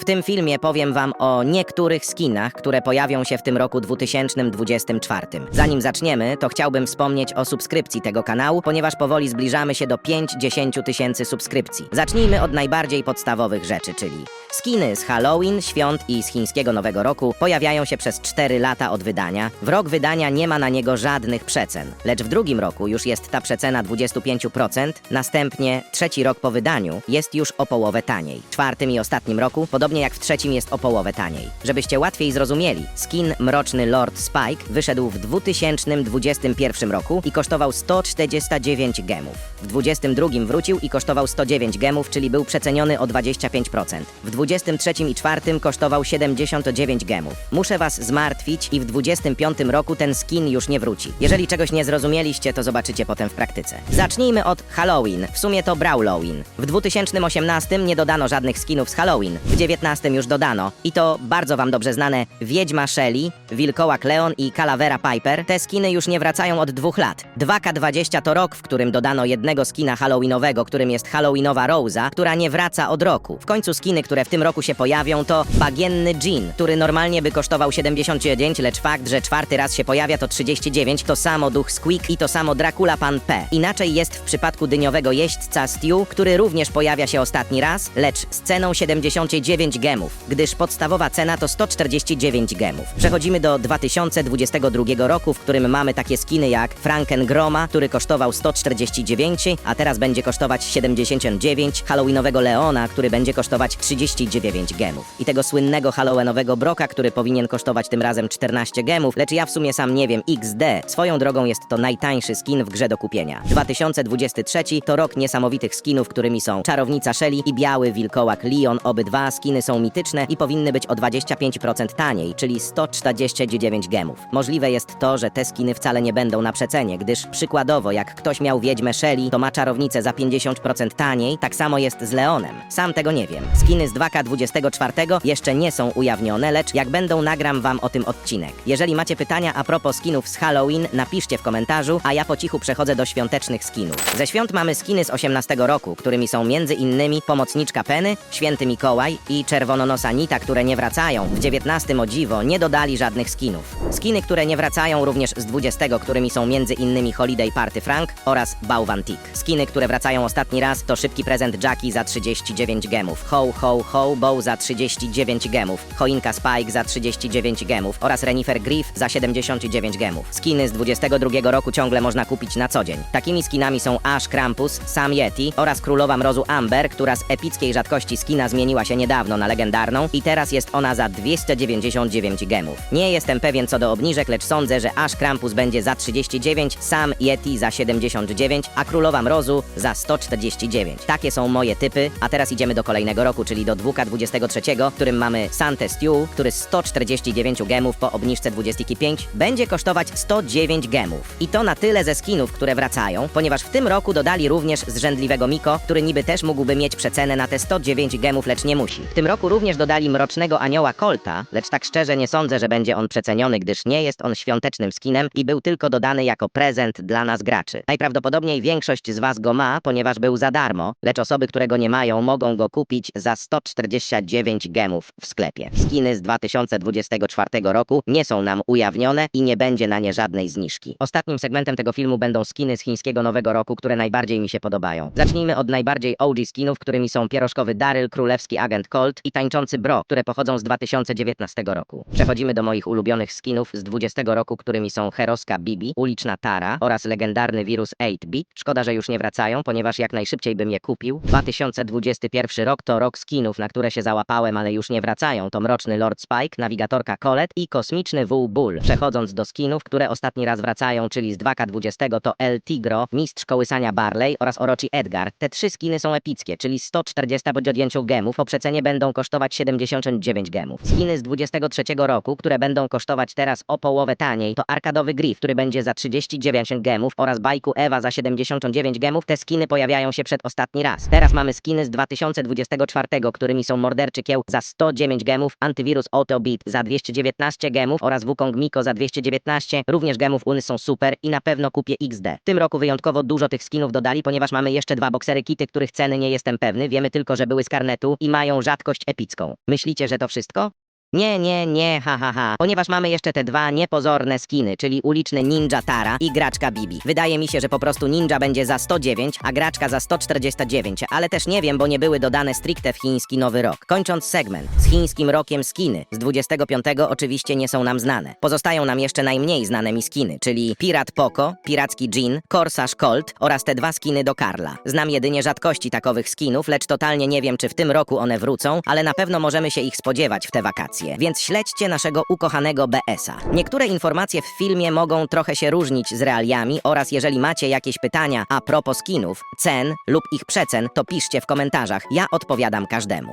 W tym filmie powiem wam o niektórych skinach, które pojawią się w tym roku 2024. Zanim zaczniemy, to chciałbym wspomnieć o subskrypcji tego kanału, ponieważ powoli zbliżamy się do 5-10 tysięcy subskrypcji. Zacznijmy od najbardziej podstawowych rzeczy, czyli skiny z Halloween, świąt i z chińskiego Nowego Roku pojawiają się przez 4 lata od wydania. W rok wydania nie ma na niego żadnych przecen, lecz w drugim roku już jest ta przecena 25%, następnie trzeci rok po wydaniu jest już o połowę taniej. Czwartym i ostatnim roku, podobnie jak w trzecim, jest o połowę taniej. Żebyście łatwiej zrozumieli, skin Mroczny Lord Spike wyszedł w 2021 roku i kosztował 149 gemów. W 22 wrócił i kosztował 109 gemów, czyli był przeceniony o 25%. W 23 i 4 kosztował 79 gemów. Muszę was zmartwić i w 25 roku ten skin już nie wróci. Jeżeli czegoś nie zrozumieliście, to zobaczycie potem w praktyce. Zacznijmy od Halloween, w sumie to Brawloween. W 2018 nie dodano żadnych skinów z Halloween, w 19 już dodano. I to bardzo wam dobrze znane Wiedźma Shelly, Wilkołak Leon i Calavera Piper. Te skiny już nie wracają od dwóch lat. 2K20 to rok, w którym dodano jednego skina halloweenowego, którym jest Halloweenowa Rosa, która nie wraca od roku. W końcu skiny, które w tym roku się pojawią to Bagienny Jean, który normalnie by kosztował 79, lecz fakt, że czwarty raz się pojawia to 39, to samo Duch Squeak i to samo Dracula Pan P. Inaczej jest w przypadku dyniowego jeźdźca Stew, który również pojawia się ostatni raz, lecz z ceną 79 gemów, gdyż podstawowa cena to 149 gemów. Przechodzimy do 2022 roku, w którym mamy takie skiny jak Franken Groma, który kosztował 149, a teraz będzie kosztować 79, Halloweenowego Leona, który będzie kosztować 39 gemów. I tego słynnego Halloweenowego Broka, który powinien kosztować tym razem 14 gemów, lecz ja w sumie sam nie wiem XD. Swoją drogą jest to najtańszy skin w grze do kupienia. 2023 to rok niesamowitych skinów, którymi są Czarownica Shelly i Biały Wilkołak Leon. Obydwa skiny są mityczne i powinny być o 25% taniej, czyli 149 gemów. Możliwe jest to, że te skiny wcale nie będą na przecenie, gdyż przykładowo jak ktoś miał Wiedźmę Shelly, to ma Czarownicę za 50% taniej, tak samo jest z Leonem. Sam tego nie wiem. Skiny z 2K24 jeszcze nie są ujawnione, lecz jak będą nagram wam o tym odcinek. Jeżeli macie pytania a propos skinów z Halloween, napiszcie w komentarzu, a ja po cichu przechodzę do świątecznych skinów. Ze świąt mamy skiny z 18 roku, którymi są między innymi Pomocniczka Penny, Święty Mikołaj i Czerwononosa Nita, które nie wracają. W 19 o dziwo nie dodali żadnych skinów. Skiny, które nie wracają również z 20, którymi są między innymi Holiday Party Frank oraz Bałwantik. Skiny, które wracają ostatni raz to Szybki Prezent Jackie za 39 gemów, Ho Ho Ho Bow za 39 gemów, Choinka Spike za 39 gemów oraz Renifer Griff za 79 gemów. Skiny z 22 roku ciągle można kupić na co dzień. Takimi skinami są Ash Krampus, Sam Yeti oraz Królowa Mrozu Amber, która z epickiej rzadkości skina zmieniła się niedawno na legendarną i teraz jest ona za 299 gemów. Nie jestem pewien co do obniżek, lecz sądzę, że Ash Krampus będzie za 39, Sam Yeti za 79, a Królowa Mrozu za 149. Takie są moje typy, a teraz idziemy do kolejnego roku, czyli do 2K23, w którym mamy Sante Stew, który z 149 gemów po obniżce 25 będzie kosztować 109 gemów. I to na tyle ze skinów, które wracają, ponieważ w tym roku dodali również zrzędliwego Miko, który niby też mógłby mieć przecenę na te 109 gemów, lecz nie musi. W tym roku również dodali Mrocznego Anioła Colta, lecz tak szczerze nie sądzę, że będzie on przeceniony, gdyż nie jest on świątecznym skinem i był tylko dodany jako prezent dla nas graczy. Najprawdopodobniej większość z was go ma, ponieważ był za darmo, lecz osoby, które go nie mają, mogą go kupić za 149 gemów w sklepie. Skiny z 2024 roku nie są nam ujawnione i nie będzie na nie żadnej zniżki. Ostatnim segmentem tego filmu będą skiny z chińskiego Nowego Roku, które najbardziej mi się podobają. Zacznijmy od najbardziej OG skinów, którymi są pierożkowy Daryl, królewski agent Colt i tańczący Bro, które pochodzą z 2019 roku. Przechodzimy do moich ulubionych skinów z 20 roku, którymi są Heroska Bibi, uliczna Tara oraz legendarny wirus 8-bit. Szkoda, że już nie wracają, ponieważ jak najszybciej bym je kupił. 2021 rok to rok skinów, na które się załapałem, ale już nie wracają. To Mroczny Lord Spike, nawigatorka Colette i kosmiczny wół Bull. Przechodząc do skinów, które ostatni raz wracają, czyli z 2K20 to El Tigro, mistrz kołysania Barley oraz Orochi Edgar. Te trzy skiny są epickie, czyli 140 po odjęciu gemów, po przecenie będą kosztować 79 gemów. Skiny z 23 roku, które będą kosztować teraz o połowę taniej, to arkadowy Griff, który będzie za 39 gemów oraz bajku Ewa za 79 gemów. Te skiny pojawiają się przed ostatni raz. Teraz mamy skiny z 2024, którymi są morderczy kieł za 109 gemów, antywirus Autobit za 219 gemów oraz Wukong Miko za 219. Również gemów Uny są super i na pewno kupię XD. W tym roku wyjątkowo dużo tych skinów dodali, ponieważ mamy jeszcze dwa boksery kity, których ceny nie jestem pewny. Wiemy tylko, że były z karnetu i mają rzadko rzadkość epicką. Myślicie, że to wszystko? Nie, nie, nie, ha, ha, ha. Ponieważ mamy jeszcze te dwa niepozorne skiny, czyli uliczny Ninja Tara i graczka Bibi. Wydaje mi się, że po prostu Ninja będzie za 109, a graczka za 149, ale też nie wiem, bo nie były dodane stricte w chiński Nowy Rok. Kończąc segment, z chińskim rokiem skiny z 25 oczywiście nie są nam znane. Pozostają nam jeszcze najmniej znane mi skiny, czyli Pirat Poco, Piracki Jean, Corsarz Colt oraz te dwa skiny do Karla. Znam jedynie rzadkości takowych skinów, lecz totalnie nie wiem, czy w tym roku one wrócą, ale na pewno możemy się ich spodziewać w te wakacje. Więc śledźcie naszego ukochanego BS-a. Niektóre informacje w filmie mogą trochę się różnić z realiami oraz jeżeli macie jakieś pytania a propos skinów, cen lub ich przecen, to piszcie w komentarzach. Ja odpowiadam każdemu.